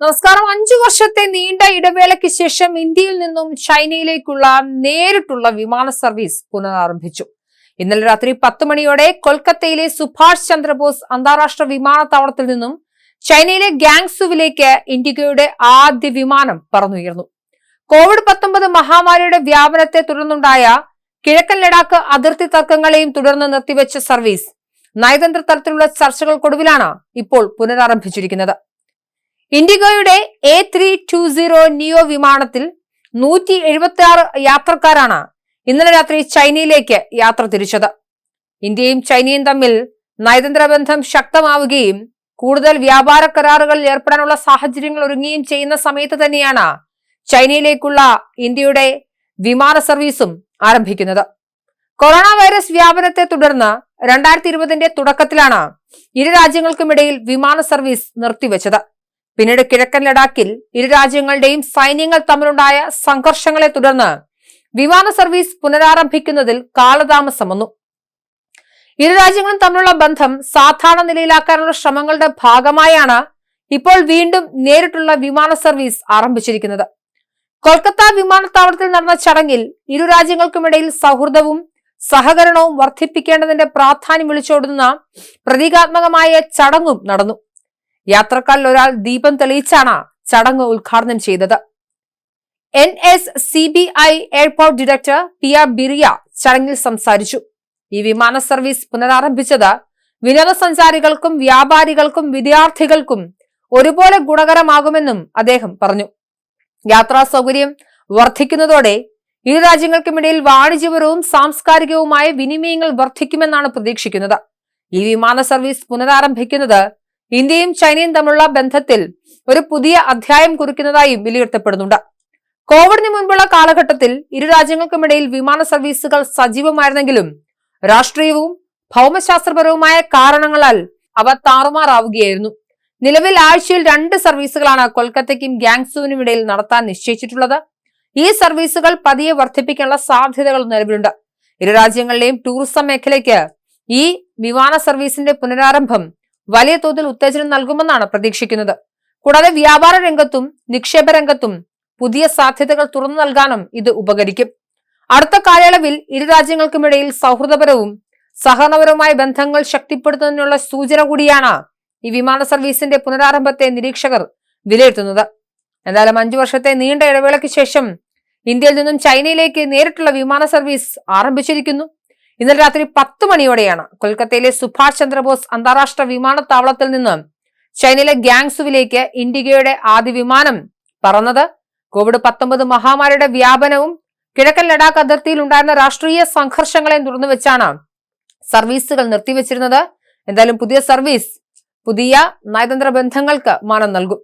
നമസ്കാരം. അഞ്ചു വർഷത്തെ നീണ്ട ഇടവേളയ്ക്ക് ശേഷം ഇന്ത്യയിൽ നിന്നും ചൈനയിലേക്കുള്ള നേരിട്ടുള്ള വിമാന സർവീസ് പുനരാരംഭിച്ചു. ഇന്നലെ രാത്രി പത്ത് മണിയോടെ കൊൽക്കത്തയിലെ സുഭാഷ് ചന്ദ്രബോസ് അന്താരാഷ്ട്ര വിമാനത്താവളത്തിൽ നിന്നും ചൈനയിലെ ഗാങ്സുവിലേക്ക് ഇന്ത്യയുടെ ആദ്യ വിമാനം പറന്നുയർന്നു. കോവിഡ് പത്തൊമ്പത് മഹാമാരിയുടെ വ്യാപനത്തെ തുടർന്നുണ്ടായ കിഴക്കൻ ലഡാക്ക് അതിർത്തി തർക്കങ്ങളെയും തുടർന്ന് നിർത്തിവെച്ച സർവീസ് നയതന്ത്ര തലത്തിലുള്ള ചർച്ചകൾക്കൊടുവിലാണ് ഇപ്പോൾ പുനരാരംഭിച്ചിരിക്കുന്നത്. ഇൻഡിഗോയുടെ A three two zero neo വിമാനത്തിൽ നൂറ്റി എഴുപത്തി ആറ് യാത്രക്കാരാണ് ഇന്നലെ രാത്രി ചൈനയിലേക്ക് യാത്ര തിരിച്ചത്. ഇന്ത്യയും ചൈനയും തമ്മിൽ നയതന്ത്ര ബന്ധം ശക്തമാവുകയും കൂടുതൽ വ്യാപാര കരാറുകളിൽ ഏർപ്പെടാനുള്ള സാഹചര്യങ്ങൾ ഒരുങ്ങുകയും ചെയ്യുന്ന സമയത്ത് തന്നെയാണ് ചൈനയിലേക്കുള്ള ഇന്ത്യയുടെ വിമാന സർവീസും ആരംഭിക്കുന്നത്. കൊറോണ വൈറസ് വ്യാപനത്തെ തുടർന്ന് രണ്ടായിരത്തി ഇരുപതിന്റെ തുടക്കത്തിലാണ് ഇരു രാജ്യങ്ങൾക്കുമിടയിൽ വിമാന സർവീസ് നിർത്തിവെച്ചത്. പിന്നീട് കിഴക്കൻ ലഡാക്കിൽ ഇരു രാജ്യങ്ങളുടെയും സൈന്യങ്ങൾ തമ്മിലുണ്ടായ സംഘർഷങ്ങളെ തുടർന്ന് വിമാന സർവീസ് പുനരാരംഭിക്കുന്നതിൽ കാലതാമസം വന്നു. ഇരു രാജ്യങ്ങളും തമ്മിലുള്ള ബന്ധം സാധാരണ നിലയിലാക്കാനുള്ള ശ്രമങ്ങളുടെ ഭാഗമായാണ് ഇപ്പോൾ വീണ്ടും നേരിട്ടുള്ള വിമാന സർവീസ് ആരംഭിച്ചിരിക്കുന്നത്. കൊൽക്കത്ത വിമാനത്താവളത്തിൽ നടന്ന ചടങ്ങിൽ ഇരു രാജ്യങ്ങൾക്കുമിടയിൽ സൗഹൃദവും സഹകരണവും വർദ്ധിപ്പിക്കേണ്ടതിന്റെ പ്രാധാന്യം വിളിച്ചോടുന്ന പ്രതീകാത്മകമായ ചടങ്ങും നടന്നു. യാത്രക്കാരിൽ ഒരാൾ ദീപം തെളിയിച്ചാണ് ചടങ്ങ് ഉദ്ഘാടനം ചെയ്തത്. N S C B I airport director P R ബിറിയ ചടങ്ങിൽ സംസാരിച്ചു. ഈ വിമാന സർവീസ് പുനരാരംഭിച്ചത് വിനോദസഞ്ചാരികൾക്കും വ്യാപാരികൾക്കും വിദ്യാർത്ഥികൾക്കും ഒരുപോലെ ഗുണകരമാകുമെന്നും അദ്ദേഹം പറഞ്ഞു. യാത്രാ സൗകര്യം വർദ്ധിക്കുന്നതോടെ ഇരു രാജ്യങ്ങൾക്കുമിടയിൽ വാണിജ്യപരവും സാംസ്കാരികവുമായ വിനിമയങ്ങൾ വർദ്ധിക്കുമെന്നാണ് പ്രതീക്ഷിക്കുന്നത്. ഈ വിമാന സർവീസ് പുനരാരംഭിക്കുന്നത് ഇന്ത്യയും ചൈനയും തമ്മിലുള്ള ബന്ധത്തിൽ ഒരു പുതിയ അധ്യായം കുറിക്കുന്നതായും വിലയിരുത്തപ്പെടുന്നുണ്ട്. കോവിഡിന് മുൻപുള്ള കാലഘട്ടത്തിൽ ഇരു രാജ്യങ്ങൾക്കുമിടയിൽ വിമാന സർവീസുകൾ സജീവമായിരുന്നെങ്കിലും രാഷ്ട്രീയവും ഭൗമശാസ്ത്രപരവുമായ കാരണങ്ങളാൽ അവ താറുമാറാവുകയായിരുന്നു. നിലവിൽ ആഴ്ചയിൽ രണ്ട് സർവീസുകളാണ് കൊൽക്കത്തയ്ക്കും ഗാങ്സുവിനും ഇടയിൽ നടത്താൻ നിശ്ചയിച്ചിട്ടുള്ളത്. ഈ സർവീസുകൾ പതിയെ വർദ്ധിപ്പിക്കാനുള്ള സാധ്യതകൾ നിലവിലുണ്ട്. ഇരു രാജ്യങ്ങളിലെയും ടൂറിസം മേഖലയ്ക്ക് ഈ വിമാന സർവീസിന്റെ പുനരാരംഭം വലിയ തോതിൽ ഉത്തേജനം നൽകുമെന്നാണ് പ്രതീക്ഷിക്കുന്നത്. കൂടാതെ വ്യാപാര രംഗത്തും നിക്ഷേപ രംഗത്തും പുതിയ സാധ്യതകൾ തുറന്നു നൽകാനും ഇത് ഉപകരിക്കും. അടുത്ത കാലയളവിൽ ഇരു രാജ്യങ്ങൾക്കുമിടയിൽ സൗഹൃദപരവും സഹകരണപരവുമായ ബന്ധങ്ങൾ ശക്തിപ്പെടുത്തുന്നതിനുള്ള സൂചന കൂടിയാണ് ഈ വിമാന സർവീസിന്റെ പുനരാരംഭത്തെ നിരീക്ഷകർ വിലയിരുത്തുന്നത്. എന്തായാലും അഞ്ചു വർഷത്തെ നീണ്ട ഇടവേളയ്ക്ക് ശേഷം ഇന്ത്യയിൽ നിന്നും ചൈനയിലേക്ക് നേരിട്ടുള്ള വിമാന സർവീസ് ആരംഭിച്ചിരിക്കുന്നു. ഇന്നലെ രാത്രി പത്ത് മണിയോടെയാണ് കൊൽക്കത്തയിലെ സുഭാഷ് ചന്ദ്രബോസ് അന്താരാഷ്ട്ര വിമാനത്താവളത്തിൽ നിന്ന് ചൈനയിലെ ഗ്യാങ്സുവിലേക്ക് ഇൻഡിഗയുടെ ആദ്യ വിമാനം പറന്നത്. കോവിഡ് പത്തൊമ്പത് മഹാമാരിയുടെ വ്യാപനവും കിഴക്കൻ ലഡാക്ക് അതിർത്തിയിൽ ഉണ്ടായിരുന്ന രാഷ്ട്രീയ സംഘർഷങ്ങളെയും തുടർന്ന് വെച്ചാണ് സർവീസുകൾ നിർത്തിവെച്ചിരുന്നത്. എന്തായാലും പുതിയ സർവീസ് പുതിയ നയതന്ത്ര ബന്ധങ്ങൾക്ക് മാനം നൽകും.